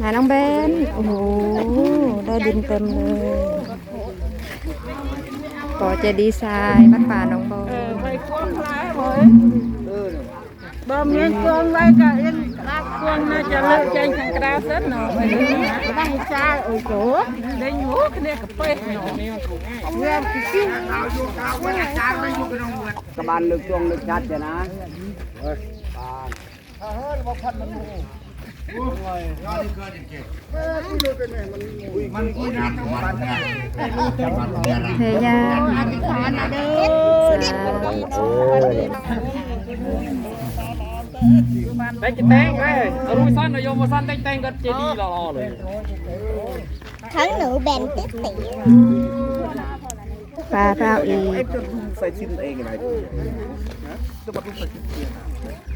หาน้องเบนโอ้โห ได้ดินเต็มเลย ก่อเจดีย์ทรายวัดป่าหนองบอ Mày con lái rồi Bơm lên con lấy cả yên Lát con nó cho lựa trên thằng cá rất nó Mày đi Đang xa ở chỗ Đây nhú cái này cả phê nó Nghe cái kia กระบาลลึกจวงลึกชัดจะนะ เทยาสา តែចតែងហើយរួយសិនយកមកសិនតែងតែងគាត់ចេឌីល្អៗ เทยาสาแตงแตงเลยรู้สั้นนยโยมสั้นแตงแตงก็เจดีรอเลย ทั้งหนูแบนติ๊ติ๊กปลาเปล่าอีก Em cho Dung phải xin em cái này. Tôi bắt Dung.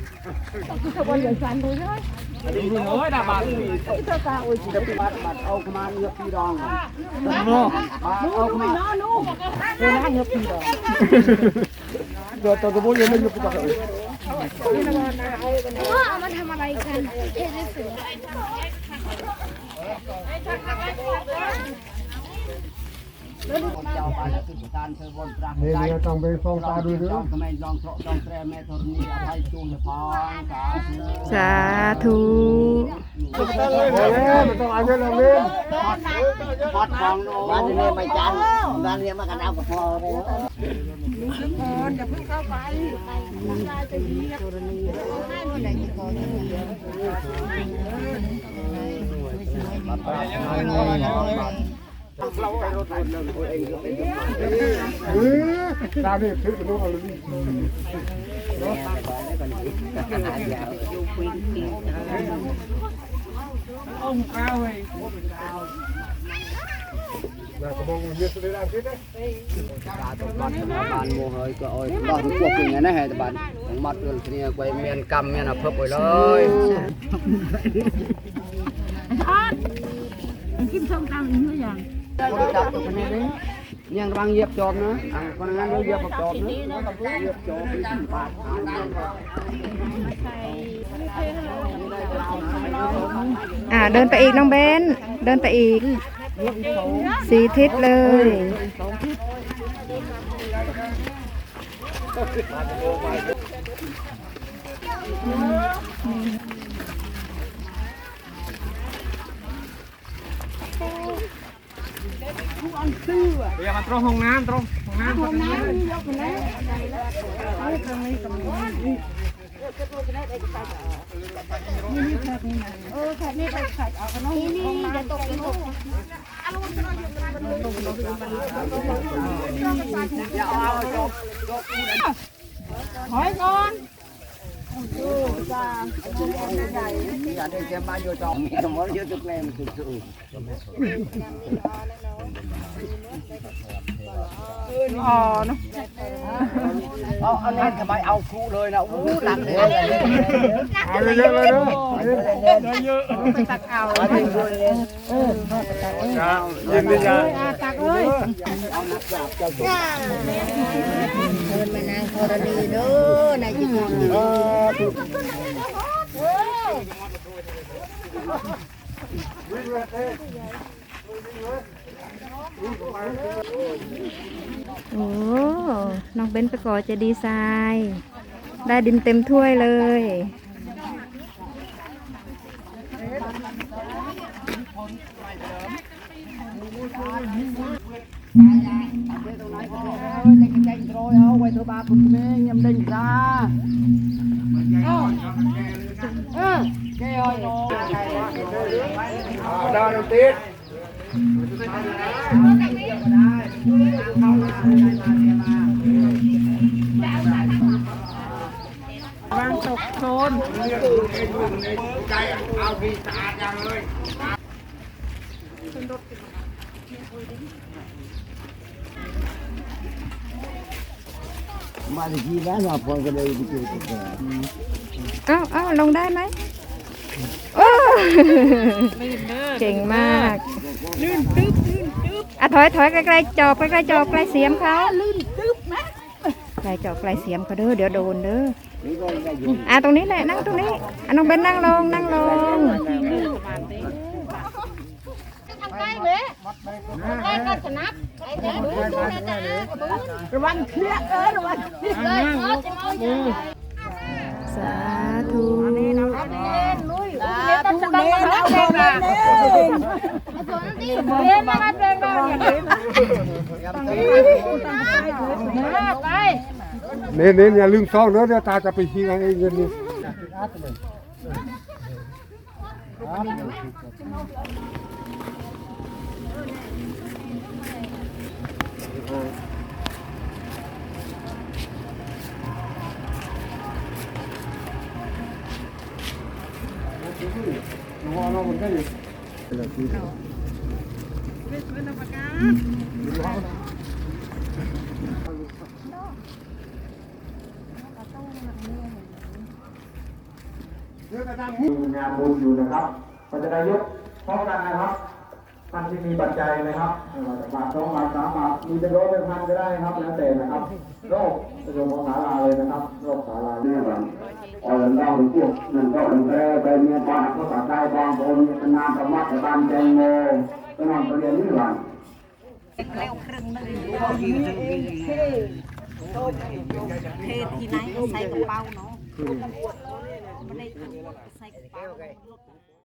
ยวตัวกระบุยยังไม่ยุบตัวเลยว่าเอามาทำอะไรกันเท่ที่สุดเจ้าไปแล้วคือ เธอบนปรากนี่ใจเนี่ยต้องไปฟ้องตาดูด้ลอองทำไมลองเถาะลองแตรแม่ธรณีอภัยสาธุสาธุมันต้องเอาเงินเอาเงินพอดของบ้านนี้ไม่จันบ้านนี้มากันเอากับพอเลยเออ ตามนี่ถือรู้เอาเลย ông cao rồi น่าจะมองเยอะสุดเลยนะคิดนะบ้านโมเฮยก็โอ้ยบ้านพวกกินไงนะฮะแต่บ้านของมัดเงินเนี่ยไปเมียนกรรมเนี่ยนะเพิ่มไปเลย Kim thông tăng ý nữa rằng จับตัวคนนี้เลยยังกำลังเหยียบจอบนะคนนั้นเหยียบจอบนะเหยียบจอบไปที่ปากอ่าเดินไปอีกน้องเบนเดินไปอีกสีทิศเลย bây ผู้อันซื่อเดี๋มาตรงห้องน้ำตรงห้องน้ำห้องน้ำยกนะนี่ทางนี้ตรงนี้นี่นี่ค่ะนี่เออค่ะนี่ไปขัดเอาขนมนี่จะตกจะตกเอาลงไปถอยก่อนดูจ้าอย่าได้แกมาอยู่ตรงนี้สมมติอยู่ตรงนี้มันคือ กแรงสุด Ờ nó ๆเอาอันนี้ทำไมเอาคู่เลยนะอู้หนักเลยเอาเลยเลยเลย Phải tạc ảo ยิงด้วยเลยยินดีจ้า À tạc ơi เดินมานางธรณีเด้อนายจิตร โอ้น้องเบนไปก่อเจดีย์ทรายได้ดินเต็มถ้วยเลยเอาไว้เธอ บาคุณแม่ยำเด้งจ้าเออแกเอาดาวน้ำติด Vang tục thôn มาตะกี้แล้วเราพอกันเลยไปเจอกันเอ้าเอ้าลงได้ไหมโอ้ เก่งมากลื่นตึ๊บลื่นตึ๊บอะถอยถอยใกล้ๆจอบใกล้ๆจอบใกล้เสียมเขาลื่นตึ๊บนะใกล้จอบใกล้เสียมเขาเด้อเดี๋ยวโดนเด้อนี่ก็ได้อยู่อะตรงนี้แหละนั่งตรงนี้อะน้องเบนนั่งลงนั่งลงเเว้ยแก้กันชนะไอ้เด็กดูดูนะจ๊ะกระบือระวังเครียดเออระวังเครียดเลยเออจะเอาอย่างสาธุนี้ลุย เล่นต้องต้องมาเอาเองนะเล่นมาเล่นมาอย่างนี้ไปเน้นเน้นอย่าลืมซองเด้อเดี๋ยวตาจะไปชี้กันเองเงินนี่มี งานบุญอยู่นะครับเราจะได้ยกพร้อมกันนะครับ ท่านที่มีปัจจัยนะครับไม่ว่าจะบาต้องบาทสามบาทมีจะลนร้เป็นพันก็ได้นะครับ แล้วแต่นะครับ โรคกระทรวงสาราเลยนะครับ โรคสาราเนี่ยแบบเอาเล่าพวกนั่นก็อันแรกไปเมียบานก็ตัดใจบางคนมีนามประมาทแต่บ้านแจงโมก็นอนไเรียนนี่หลังแล้วครึ่งนึงเทที่ไหนใส่กระเป๋าเนาะใส่กระเป๋า